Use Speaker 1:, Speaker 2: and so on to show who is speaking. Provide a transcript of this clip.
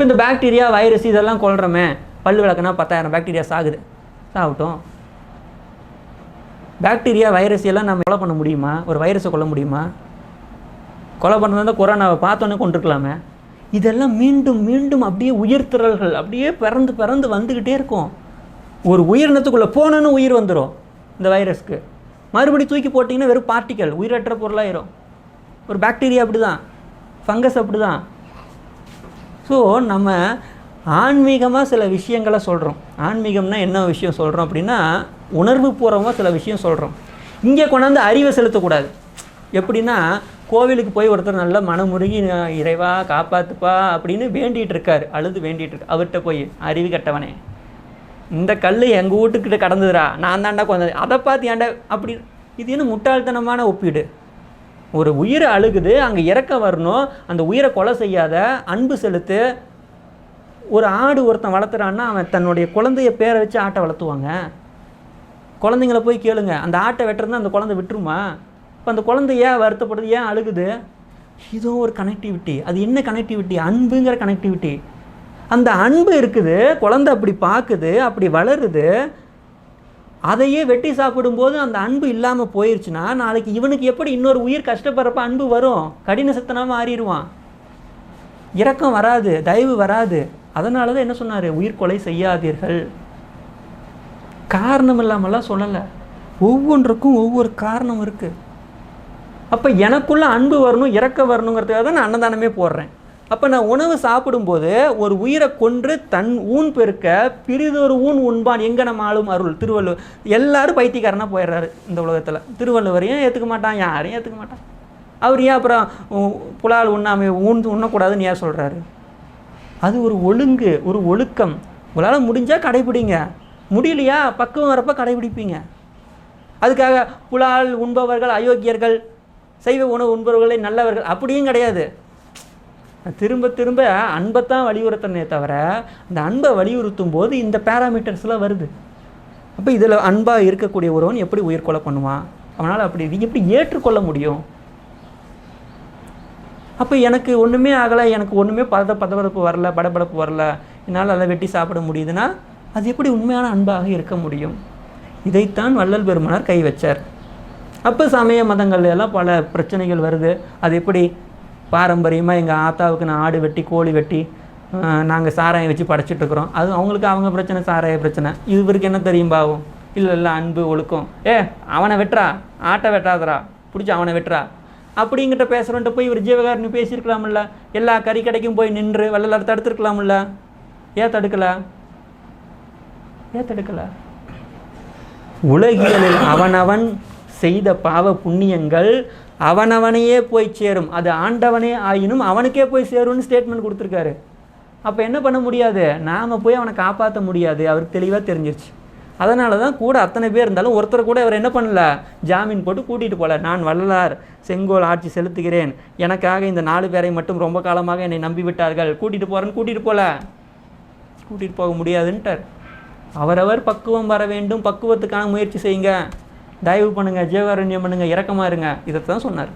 Speaker 1: இப்போ இந்த bacteria virus இதெல்லாம் கொள்கிறோமே பல் விளக்குனா பத்தாயிரம் பாக்டீரியா சாகுது. சாகட்டும். பாக்டீரியா வைரஸ் எல்லாம் நம்ம கொலை பண்ண முடியுமா? ஒரு வைரஸை கொல்ல முடியுமா? கொலை பண்ணுறதா கொரோனாவை பார்த்தோன்னே கொண்டிருக்கலாமே இதெல்லாம் மீண்டும் மீண்டும் அப்படியே உயிர்த்திரல்கள் அப்படியே பிறந்து பிறந்து வந்துக்கிட்டே இருக்கும். ஒரு உயிரினத்துக்குள்ளே போனோன்னு உயிர் வந்துடும் இந்த வைரஸ்க்கு மறுபடி தூக்கி போட்டிங்கன்னா வெறும் பார்ட்டிக்கல் உயிரற்ற பொருளாயிரும். ஒரு பாக்டீரியா அப்படி தான் ஃபங்கஸ் அப்படி தான் ஸோ நம்ம ஆன்மீகமாக சில விஷயங்களை சொல்கிறோம் ஆன்மீகம்னா என்ன விஷயம் சொல்கிறோம் அப்படின்னா உணர்வு பூர்வமாக சில விஷயம் சொல்கிறோம் இங்கே கொண்டாந்து அறிவை செலுத்தக்கூடாது. எப்படின்னா கோவிலுக்கு போய் ஒருத்தர் நல்ல மனமுருகி இறைவா காப்பாற்றுப்பா அப்படின்னு வேண்டிகிட்டு இருக்கார் அழுது வேண்டிகிட்டு இருக்கு அவர்கிட்ட போய் அறிவு கட்டவனே இந்த கல் எங்கள் வீட்டுக்கிட்ட கடந்ததுடா. நான் தாண்டா கொஞ்சம் அதை பார்த்து ஏன்டா அப்படி இது என்ன முட்டாள்தனமான ஒப்பீடு. ஒரு உயிரை அழுகுது அங்கே இறக்க வரணும் அந்த உயிரை கொலை செய்யாத அன்பு செலுத்து ஒரு ஆடு ஒருத்தன் வளர்த்துறான்னா அவன் தன்னுடைய குழந்தைய பேரை வச்சு ஆட்டை வளர்த்துவாங்க. குழந்தைங்கள போய் கேளுங்க அந்த ஆட்டை வெட்டுறது அந்த குழந்தை விட்டுருமா? இப்போ அந்த குழந்தை ஏன் வருத்தப்படுது ஏன் அழுகுது? இதோ ஒரு கனெக்டிவிட்டி அது என்ன கனெக்டிவிட்டி அன்புங்கிற கனெக்டிவிட்டி அந்த அன்பு இருக்குது குழந்தை அப்படி பார்க்குது அப்படி வளருது அதையே வெட்டி சாப்பிடும்போது அந்த அன்பு இல்லாமல் போயிடுச்சுன்னா நாளைக்கு இவனுக்கு எப்படி இன்னொரு உயிர் கஷ்டப்படுறப்ப அன்பு வரும்? கடின சத்தனாக மாறிடுவான். இரக்கம் வராது தயவு வராது. அதனால தான் என்ன சொன்னார்? உயிர் கொலை செய்யாதீர்கள். காரணம் இல்லாமலாம் சொல்லலை. ஒவ்வொன்றுக்கும் ஒவ்வொரு காரணம் இருக்குது அப்போ எனக்குள்ளே அன்பு வரணும் இறக்க வரணுங்கிறதுக்காக தான் நான் அன்னதானமே போடுறேன். அப்போ நான் உணவு சாப்பிடும்போது ஒரு உயிரை கொன்று தன் ஊன் பெருக்க பிரிதொரு ஊன் உண்பான் எங்க நம்ம ஆளும் அருள். திருவள்ளுவர் எல்லாரும் பைத்தியக்காரனாக போயிடுறாரு இந்த உலகத்தில். திருவள்ளுவரையும் ஏற்றுக்க மாட்டான்? யாரையும் ஏற்றுக்க மாட்டான். அவர் ஏன் அப்புறம் புலால் உண்ணாமை ஊன் உண்ணக்கூடாதுன்னு ஏன் சொல்கிறாரு அது ஒரு ஒழுங்கு ஒரு ஒழுக்கம். உங்களால் முடிஞ்சால் கடைபிடிங்க. முடியலையா? பக்குவம் வரப்போ கடைபிடிப்பீங்க. அதுக்காக புலால் உண்பவர்கள் அயோக்கியர்கள் சைவ உணவு உண்பவர்களே நல்லவர்கள் அப்படியும் கிடையாது. திரும்ப திரும்ப அன்பைத்தான் வலியுறுத்தனே தவிர அந்த அன்பை வலியுறுத்தும் போது இந்த பேராமீட்டர்ஸ்லாம் வருது. அப்போ இதில் அன்பாக இருக்கக்கூடிய ஒருவன் எப்படி உயிர் கொலை பண்ணுவான்? அவனால் அப்படி இது எப்படி ஏற்றுக்கொள்ள முடியும்? அப்போ எனக்கு ஒன்றுமே ஆகலை எனக்கு ஒன்றுமே பத பதபதப்பு வரல படபடப்பு வரல என்னால் அதை வெட்டி சாப்பிட முடியுதுன்னா அது எப்படி உண்மையான அன்பாக இருக்க முடியும்? இதைத்தான் வள்ளல் பெருமனார் கை வச்சார். அப்போ சமய மதங்கள்ல எல்லாம் பல பிரச்சனைகள் வருது. அது எப்படி பாரம்பரியமாக எங்கள் ஆத்தாவுக்கு நான் ஆடு வெட்டி கோழி வெட்டி நாங்கள் சாராயம் வச்சு படைச்சிட்டு இருக்கிறோம். அது அவங்களுக்கு அவங்க பிரச்சனை சாராய பிரச்சனை. இவருக்கு என்ன தெரியும் பாவம்? இல்லை இல்லை அன்பு ஒழுக்கம். ஏ அவனை வெட்டுறா. ஆட்டை வெட்டாதடா. பிடிச்சி அவனை வெட்டுறா. அப்படிங்கிட்ட பேசுகிறவன்ட்ட போய் இவர் ஜீவகாரணி பேசியிருக்கலாம்ல எல்லா கறி கடைக்கும் போய் நின்று வள்ளலார் தடுத்துருக்கலாம்ல ஏன் தடுக்கலை? ஏன் தடுக்கலை? உலகியலில் அவனவன் செய்த பாவ புண்ணியங்கள் அவனவனையே போய் சேரும். அது ஆண்டவனே ஆயினும் அவனுக்கே போய் சேரும்னு ஸ்டேட்மெண்ட் கொடுத்துருக்காரு. அப்போ என்ன பண்ண முடியாது? நாம் போய் அவனை காப்பாற்ற முடியாது. அவருக்கு தெளிவாக தெரிஞ்சிருச்சு. அதனால தான் கூட அத்தனை பேர் இருந்தாலும் ஒருத்தர் கூட அவர் என்ன பண்ணல? ஜாமீன் போட்டு கூட்டிகிட்டு போகல நான் வள்ளலார் செங்கோல் ஆட்சி செலுத்துகிறேன். எனக்காக இந்த நாலு பேரை மட்டும் ரொம்ப காலமாக என்னை நம்பி விட்டார்கள். கூட்டிகிட்டு போகிறேன்னு கூட்டிகிட்டு போகல கூட்டிகிட்டு போக முடியாதுன்ட்டார். அவரவர் பக்குவம் வர வேண்டும். பக்குவத்துக்கான முயற்சி செய்யுங்க. தயவு பண்ணுங்கள் ஜீவகாருண்யம் பண்ணுங்கள் இறக்கமாக இருங்க. இதை தான் சொன்னார்.